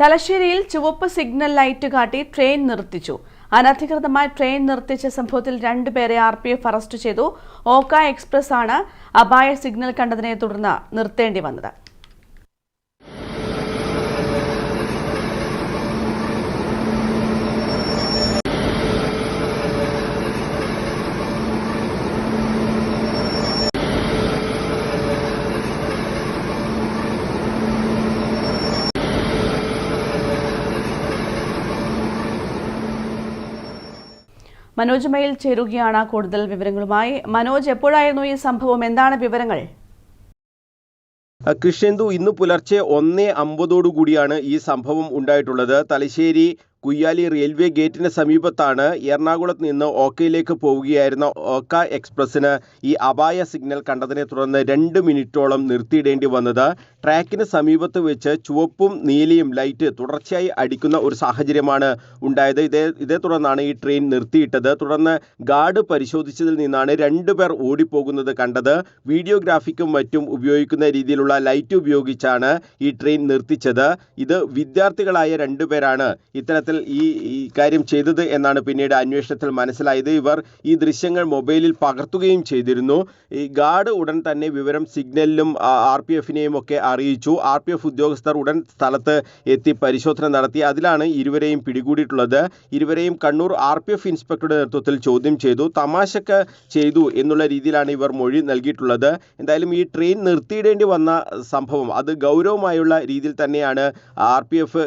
തലശ്ശേരിയിൽ ചുവപ്പ് signal light കാട്ടി ട്രെയിൻ നിർത്തിച്ചു. അനധികൃതമായി ട്രെയിൻ നിർത്തിച്ച സംഭവത്തിൽ രണ്ടുപേരെ ആർ പി എഫ് അറസ്റ്റ് ചെയ്തു. ഓക്ക എക്സ്പ്രസ് ആണ് അപായ സിഗ്നൽ കണ്ടതിനെ തുടർന്ന് നിർത്തേണ്ടി വന്നത്. മനോജ് മയിൽ ചേരുകയാണ് കൂടുതൽ വിവരങ്ങളുമായി. മനോജ് എപ്പോഴായിരുന്നു ഈ സംഭവം? എന്താണ് വിവരങ്ങൾ? കൃഷ്യന്തു ഇന്ന് പുലർച്ചെ ഒന്നേ അമ്പതോടു കൂടിയാണ് ഈ സംഭവം ഉണ്ടായിട്ടുള്ളത്. തലശ്ശേരി കുയ്യാലി റെയിൽവേ ഗേറ്റിന് സമീപത്താണ് എറണാകുളത്ത് നിന്ന് ഓക്കയിലേക്ക് പോവുകയായിരുന്ന ഓക്ക എക്സ്പ്രസ്സിന് ഈ അപായ സിഗ്നൽ കണ്ടതിനെ തുടർന്ന് രണ്ട് മിനിറ്റോളം നിർത്തിയിടേണ്ടി വന്നത്. ട്രാക്കിന് സമീപത്ത് വെച്ച് ചുവപ്പും നീലയും ലൈറ്റ് തുടർച്ചയായി അടിക്കുന്ന ഒരു സാഹചര്യമാണ് ഉണ്ടായത്. ഇതേ ഇതേ തുടർന്നാണ് ഈ ട്രെയിൻ നിർത്തിയിട്ടത്. തുടർന്ന് ഗാർഡ് പരിശോധിച്ചതിൽ നിന്നാണ് രണ്ടുപേർ ഓടിപ്പോകുന്നത് കണ്ടത്. വീഡിയോഗ്രാഫിക്കും മറ്റും ഉപയോഗിക്കുന്ന രീതിയിലുള്ള ലൈറ്റ് ഉപയോഗിച്ചാണ് ഈ ട്രെയിൻ നിർത്തിച്ചത്. ഇത് വിദ്യാർത്ഥികളായ രണ്ടുപേരാണ് ഇത്തരത്തിൽ ഈ ഈ കാര്യം ചെയ്തത് എന്നാണ് പിന്നീട് അന്വേഷണത്തിൽ മനസ്സിലായത്. ഇവർ ഈ ദൃശ്യങ്ങൾ മൊബൈലിൽ പകർത്തുകയും ചെയ്തിരുന്നു. ഈ ഗാർഡ് ഉടൻ തന്നെ വിവരം സിഗ്നലിലും ആർ പി എഫിനെയും ഒക്കെ അറിയിച്ചു. ആർ പി എഫ് ഉദ്യോഗസ്ഥർ ഉടൻ സ്ഥലത്ത് എത്തി പരിശോധന നടത്തി. അതിലാണ് ഇരുവരെയും പിടികൂടിയിട്ടുള്ളത്. ഇരുവരെയും കണ്ണൂർ ആർ പി എഫ് ഇൻസ്പെക്ടറുടെ നേതൃത്വത്തിൽ ചോദ്യം ചെയ്തു. തമാശക്ക് ചെയ്തു എന്നുള്ള രീതിയിലാണ് ഇവർ മൊഴി നൽകിയിട്ടുള്ളത്. എന്തായാലും ഈ ട്രെയിൻ നിർത്തിയിടേണ്ടി വന്ന സംഭവം അത് ഗൗരവമായുള്ള രീതിയിൽ തന്നെയാണ് ആർ പി എഫ്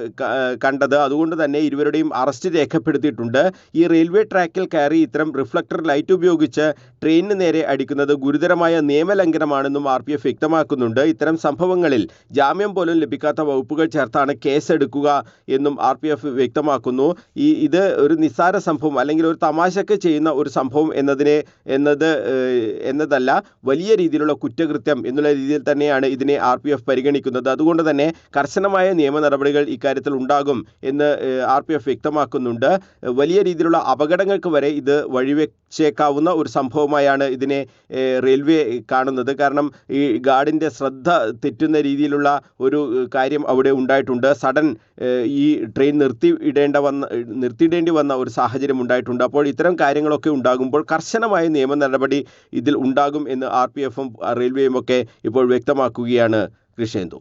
കണ്ടത്. അതുകൊണ്ട് തന്നെ ഇരുവരുടെയും അറസ്റ്റ് രേഖപ്പെടുത്തിയിട്ടുണ്ട്. ഈ റെയിൽവേ ട്രാക്കിൽ കയറി ഇത്തരം റിഫ്ലക്ടർ ലൈറ്റ് ഉപയോഗിച്ച് ട്രെയിനിന് നേരെ അടിക്കുന്നത് ഗുരുതരമായ നിയമലംഘനമാണെന്നും ആർ പി എഫ് വ്യക്തമാക്കുന്നുണ്ട്. ഇത്തരം സംഭവങ്ങളിൽ ജാമ്യം പോലും ലഭിക്കാത്ത വകുപ്പുകൾ ചേർത്താണ് കേസെടുക്കുക എന്നും ആർ പി എഫ് വ്യക്തമാക്കുന്നു. ഈ ഇത് ഒരു നിസ്സാര സംഭവം അല്ലെങ്കിൽ ഒരു തമാശക്ക് ചെയ്യുന്ന ഒരു സംഭവം എന്നതിനെ എന്നത് എന്നതല്ല വലിയ രീതിയിലുള്ള കുറ്റകൃത്യം എന്നുള്ള രീതിയിൽ തന്നെയാണ് ഇതിനെ ആർ പി എഫ് പരിഗണിക്കുന്നത്. അതുകൊണ്ട് തന്നെ കർശനമായ നിയമ നടപടികൾ ഇക്കാര്യത്തിൽ ഉണ്ടാകും എന്ന് ആർ പി എഫ് വ്യക്തമാക്കുന്നുണ്ട്. വലിയ രീതിയിലുള്ള അപകടങ്ങൾക്ക് വരെ ഇത് വഴിവെച്ചേക്കാവുന്ന ഒരു സംഭവമായാണ് ഇതിനെ റെയിൽവേ കാണുന്നത്. കാരണം ഈ ഗാർഡിന്റെ ശ്രദ്ധ തെറ്റുന്ന രീതിയിലുള്ള ഒരു കാര്യം അവിടെ ഉണ്ടായിട്ടുണ്ട്. സഡൻ ഈ ട്രെയിൻ നിർത്തി ഇടേണ്ട വന്ന നിർത്തിയിടേണ്ടി വന്ന ഒരു സാഹചര്യം ഉണ്ടായിട്ടുണ്ട്. അപ്പോൾ ഇത്തരം കാര്യങ്ങളൊക്കെ ഉണ്ടാകുമ്പോൾ കർശനമായ നിയമ നടപടി ഇതിൽ ഉണ്ടാകും എന്ന് ആർ പി എഫും റെയിൽവേയും ഒക്കെ ഇപ്പോൾ വ്യക്തമാക്കുകയാണ്. കൃഷേന്ദു.